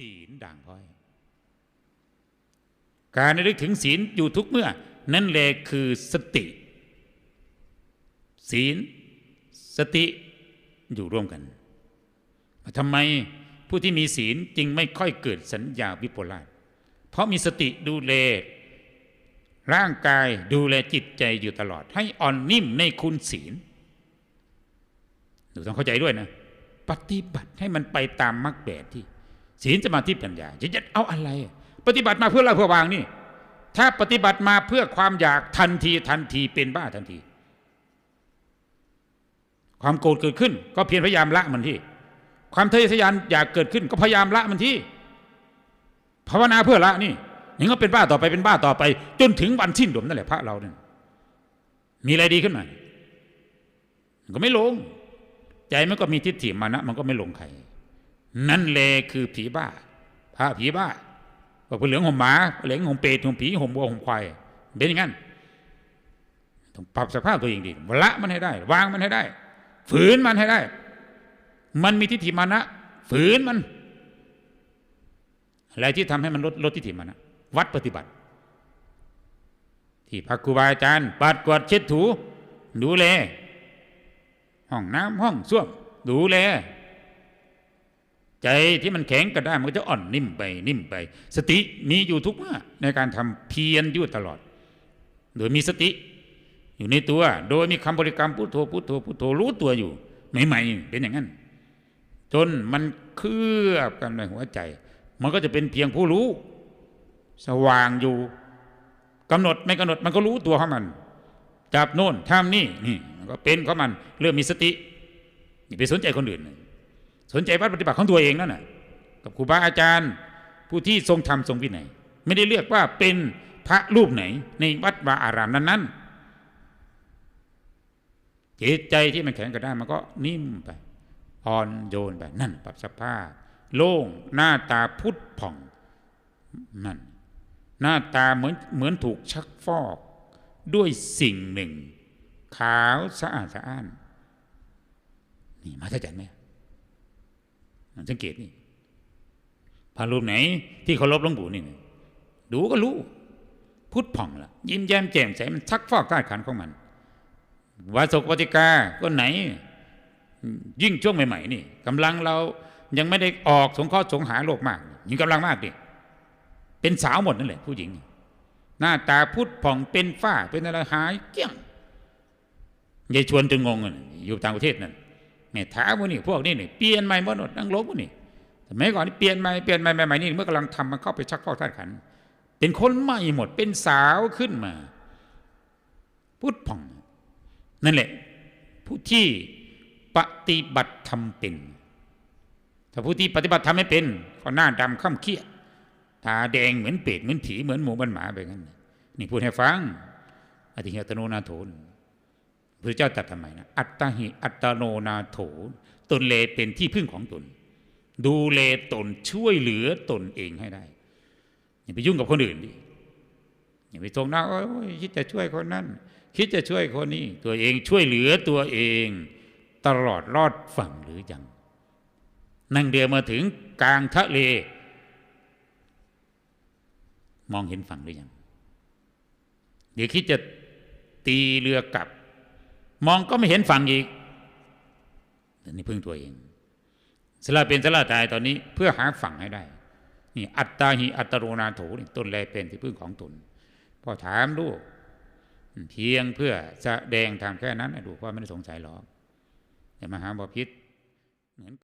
ศีลด่างพ้อย การระลึกถึงศีลอยู่ทุกเมื่อ นั่นแหละคือสติ ศีล สติอยู่ร่วมกันทำไมผู้ที่มีศีลจึงไม่ค่อยเกิดสัญญาวิปลาสเพราะมีสติดูแลร่างกายดูแลจิตใจอยู่ตลอด ให้อ่อนนิ่มในคุณศีลหนูต้องเข้าใจด้วยนะ ปฏิบัติให้มันไปตามมรรคแบบที่ ศีลสมาธิปัญญาจะจะเอาอะไร ปฏิบัติมาเพื่อละเพื่อวางนี่ ถ้าปฏิบัติมาเพื่อความอยากทันทีทันทีเป็นบ้าทันที ความโกรธเกิดขึ้น ก็เพียรพยายามละมันที่ ความทะเยอทะยานอยากเกิดขึ้น ก็พยายามละมันที่ภาวนาเพื่อละนี่นี่ก็เป็นบ้าต่อไปเป็นบ้าต่อไป จนถึงวันสิ้นลมนั่นแหละพระเราเนี่ยมีอะไรดีขึ้นมามันก็ไม่ลง ใจมันก็มีทิฏฐิมานะ มันก็ไม่ลงใคร นั่นและคือผีบ้าพระผีบ้าว่าเป็นเหลืองห่มหมาเหลืองห่มเปรตห่มผีห่มวัวห่มควายเป็นอย่างนั้นต้องปรับสภาพตัวเองดีละมันให้ได้ วางมันให้ได้ ฝืนมันให้ได้ มันมีทิฏฐิมานะฝืนมันอะไรที่ทำให้มันลดลดทิฏฐิมานะวัดปฏิบัติ ที่พระครูบาอาจารย์ปัดกวาดเช็ดถู ดูแลห้องน้ำห้องส้วมดูแล ใจที่มันแข็งกระด้มันก็จะอ่อนนิ่มไปนิ่มไป สติมีอยู่ทุกเมื่อในการทำเพียรอยู่ตลอด โดยมีสติ อยู่ในตัว โดยมีคำบริกรรมพุทโธพุทโธพุทโธรู้ตัวอยู่ใหม่ๆเป็นอย่างนั้น จนมันเคลือบกันในหัวใจ มันก็จะเป็นเพียงผู้รู้ สว่างอยู่กำหนดไม่กำหนดมันก็รู้ตัวของมันจับโน่นทำนี่นี่มันก็เป็นของมัน เริ่มมีสติอย่าไปสนใจคนอื่น สนใจวัดปฏิบัติของตัวเองนั่นน่ะกับครูบาอาจารย์ ผู้ที่ทรงธรรมทรงวินัยไม่ได้เลือกว่าเป็นพระรูปไหน ในวัดวาอารามนั้นๆจิตใจที่มันแข็งกระด้างมันก็นิ่มไปอ่อนโยนไปนั่น ปรับสภาพ โล่งหน้าตาพุทธผ่องนั่น หน้าตาเหมือนเหมือนถูกชักฟอก ด้วยสิ่งหนึ่ง ขาวสะอาดสะอ้านนี่มาถ้าจันไหม สังเกตนี่พระรูปไหน ที่เคารพหลวงปู่นี่ดูก็รู้ พุทธผ่องละยิ้มแย้มแจ่มใสมันชักฟอกธาตุขันของมันวาสกวติกาก็ไหน ยิ่งช่วงใหม่ๆนี่กำลังเรายังไม่ได้ออกสงเคราะห์สงหาโลกมากยิ่งกำลังมากดิเป็นสาวหมดนั่นแหละผู้หญิง หน้าตาพุทธผ่องเป็นฝ้าเป็นอะไรหายเกี้ยงยายชวนจึงงงอยู่ต่างประเทศนั่น แม่ถามว่านี่พวกนี้นี่เปลี่ยนใหม่หมดนั่งลบวนี่สมัยก่อนนี่เปลี่ยนใหม่เปลี่ยนใหม่ใหม่นี่เมื่อกำลังทำมันเข้าไปชักฟอกธาตุขัน เป็นคนใหม่หมดเป็นสาวขึ้นมาพุทธผ่อง นั่นแหละ ผู้ที่ปฏิบัติธรรมเป็น ถ้าผู้ที่ปฏิบัติธรรมไม่เป็นก็หน้าดำข้ามเครียดตาแดงเหมือนเป็ดเหมือนผีเหมือนหมูเหมือนหมาไปงั้นนี่พูดให้ฟังอธิเหตโนนาโถน พระเจ้าตรัสทำไมนะอัตตหิอัตโนนาโถ ตนเลเป็นที่พึ่งของตน ดูแลตนช่วยเหลือตนเองให้ได้อย่าไปยุ่งกับคนอื่นดิอย่าไปตรงหน้าโอ้ยคิดจะช่วยคนนั้นคิดจะช่วยคนนี้ ตัวเองช่วยเหลือตัวเอง ตลอดรอดฝั่งหรือยังนั่งเรือมาถึงกลางทะเล มองเห็นฝั่งหรือยังเดี๋ยวคิดจะตีเรือกลับ มองก็ไม่เห็นฝั่งอีกต่นี่พึ่งตัวเองสละเป็นสละตายตอนนี้เพื่อหาฝั่งให้ได้ นี่ อัตตาหิอัตโรนาโถนี่ต้นแลเป็นที่พึ่งของตนพ่อถามลูกเพียงเพื่อแสดงทางแค่นั้นลูกว่าไม่ได้สงสัยหรอกอย่ามาหาบอพิษเหมือน